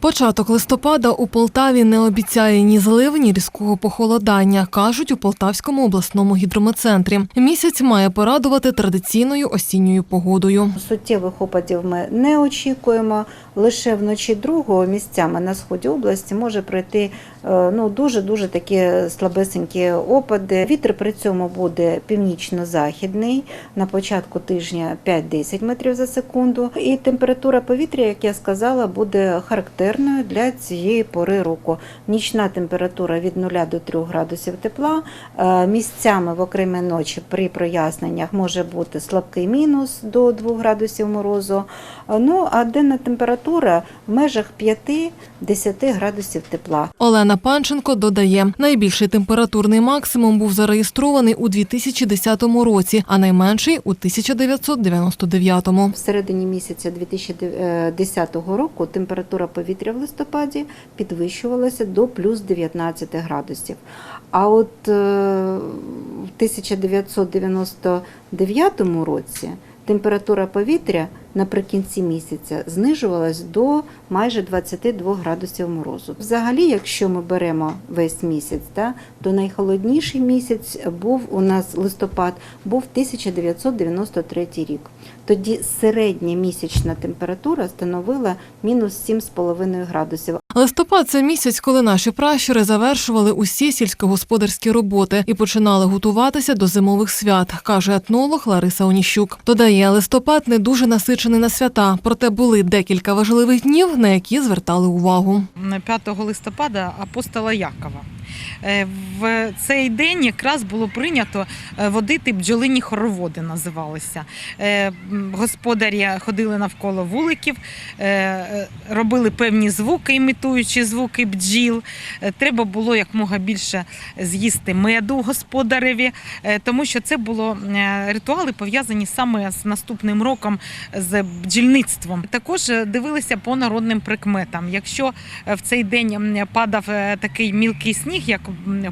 Початок листопада у Полтаві не обіцяє ні злив, ні різкого похолодання, кажуть у Полтавському обласному гідрометцентрі. Місяць має порадувати традиційною осінньою погодою. Суттєвих опадів ми не очікуємо. Лише вночі другого місцями на сході області може пройти е, ну дуже дуже такі слабесенькі опади. Вітер при цьому буде північно-західний на початку тижня 5-10 метрів за секунду. І температура повітря, як я сказала, буде характерною для цієї пори року. Нічна температура від 0 до 3 градусів тепла. Е, Місцями в окремі ночі при проясненнях може бути слабкий мінус до 2 градусів морозу. Е, Ну а денна температура в межах 5-10 градусів тепла. Олена Панченко додає, найбільший температурний максимум був зареєстрований у 2010 році, а найменший у 1999. В середині місяця 2010 року температура повітря в листопаді підвищувалася до плюс 19 градусів. А от е, в 1999 році температура повітря наприкінці місяця знижувалась до майже 22 градусів морозу. Взагалі, якщо ми беремо весь місяць, да, то найхолодніший місяць був у нас листопад, був 1993 рік. Тоді середня місячна температура становила мінус 7,5 градусів. Листопад це місяць, коли наші пращури завершували усі сільськогосподарські роботи і починали готуватися до зимових свят, каже етнолог Лариса Оніщук. Додає, листопад не дуже насичений на свята, проте були декілька важливих днів, на які звертали увагу. 5 листопада апостола Якова. Е, В цей день якраз було прийнято е, водити бджолині хороводи, називалися. Е, Господарі ходили навколо вуликів, робили певні звуки, імітуючи звуки бджіл. Треба було якмога більше з'їсти меду господареві, тому що це було ритуали пов'язані саме з наступним роком з бджільництвом. Також дивилися по народним прикметам. Якщо в цей день падав такий мілкий сніг, як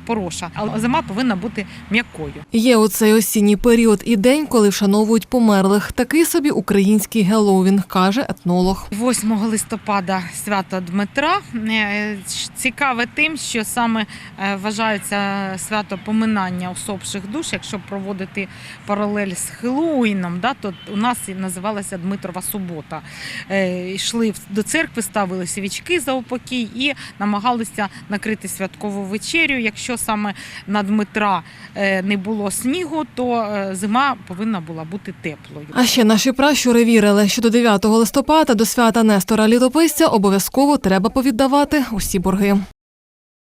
пороша, але зима повинна бути м'якою. Є у цей осінній період і день, коли вшановують померлих. Такий собі український Геловін, каже етнолог. 8 листопада свято Дмитра Е, цікаве тим, що саме е, вважається свято поминання усопших душ. Якщо проводити паралель з Хеллоуіном, да, то у нас називалася Дмитрова субота. Е, Йшли до церкви, ставили свічки за упокій і намагалися накрити святкову вечерю. Якщо саме на Дмитра е, не було снігу, то е, зима повинна була бути теплою. А ще наші пращури вірили, що до 9 листопада до свята Нестора Літописця обов'язково треба повіддавати усі борги.